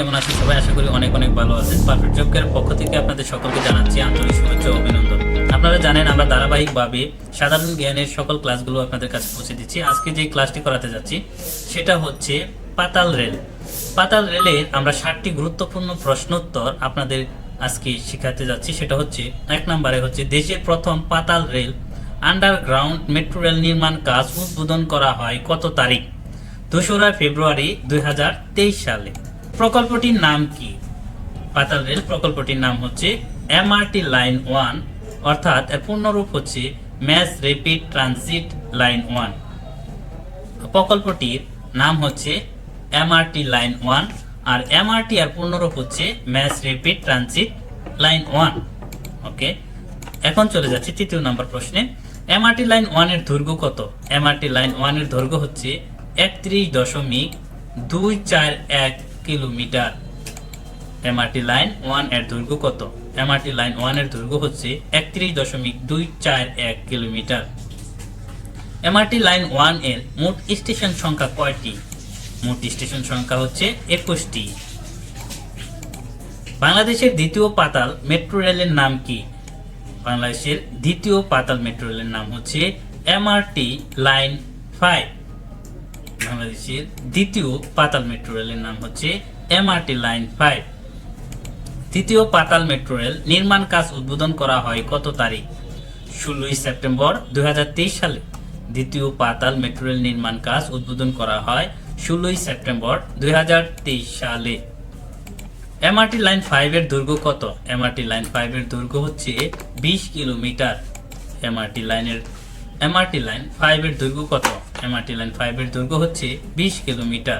কেমন আছেন? সবাই আশা করি অনেক অনেক ভালো আছেন। পারফেক্ট জবকের পক্ষ থেকে আপনাদের সকলকে জানাচ্ছি আন্তরিক শুভেচ্ছা অভিনন্দন। আপনারা জানেন, আমরা ধারাবাহিকভাবে সাধারণ জ্ঞানের সকল ক্লাসগুলো আপনাদের কাছে পৌঁছে দিচ্ছি। আজকে যে ক্লাসটি করাতে যাচ্ছি, সেটা হচ্ছে পাতাল রেল। পাতাল রেলের আমরা ষাটটি গুরুত্বপূর্ণ প্রশ্নোত্তর আপনাদের আজকে শেখাতে যাচ্ছি। সেটা হচ্ছে, এক নম্বরে হচ্ছে, দেশের প্রথম পাতাল রেল আন্ডারগ্রাউন্ড মেট্রো রেল নির্মাণ কাজ উদ্বোধন করা হয় কত তারিখ? দোসরা ফেব্রুয়ারি দুই হাজার তেইশ সালে। প্রকল্পটির নাম কি? পাতাল রেল প্রকল্পটির নাম হচ্ছে এমআরটি লাইন ওয়ান অর্থাৎ এর পূর্ণরূপ হচ্ছে mass rapid transit line one প্রকল্পটির নাম হচ্ছে এমআরটি লাইন ওয়ান আর এমআরটি এর পূর্ণরূপ হচ্ছে mass rapid transit line one okay এখন চলে যাচ্ছি তৃতীয় নম্বর প্রশ্নে। এমআরটি লাইন ওয়ানের দৈর্ঘ্য কত? এমআরটি লাইন ওয়ানের দৈর্ঘ্য হচ্ছে একত্রিশ দশমিক দুই চার এক কিলোমিটার? এমআরটি লাইন ওয়ানের দৈর্ঘ্য কত? এমআরটি লাইন ওয়ানের দৈর্ঘ্য হচ্ছে একত্রিশ দশমিক দুই চার এক কিলোমিটার। এমআরটি লাইন ওয়ানের মোট স্টেশন সংখ্যা কয়টি? মোট স্টেশন সংখ্যা হচ্ছে একুশটি। বাংলাদেশের দ্বিতীয় পাতাল মেট্রো রেলের নাম কি? বাংলাদেশের দ্বিতীয় পাতাল মেট্রো রেলের নাম হচ্ছে এমআরটি লাইন ফাইভ বাংলাদেশের দ্বিতীয় পাতাল মেট্রো রেলের নাম হচ্ছে এমআরটি লাইন ফাইভ তৃতীয় পাতাল মেট্রো রেল নির্মাণ কাজ উদ্বোধন করা হয় কত তারিখ? ষোলোই সেপ্টেম্বর দুই হাজার তেইশ সালে। দ্বিতীয় পাতাল মেট্রো রেল নির্মাণ কাজ উদ্বোধন করা হয় ষোলোই সেপ্টেম্বর দুই হাজার তেইশ সালে। এমআরটি লাইন ফাইভ এর দৈর্ঘ্য কত? এমআরটি লাইন ফাইভ এর দৈর্ঘ্য হচ্ছে বিশ কিলোমিটার। এমআরটি লাইনের এমআরটি লাইন ফাইভ এর দৈর্ঘ্য কত? এমআরটি লাইন ফাইভের দৈর্ঘ্য হচ্ছে বিশ কিলোমিটার।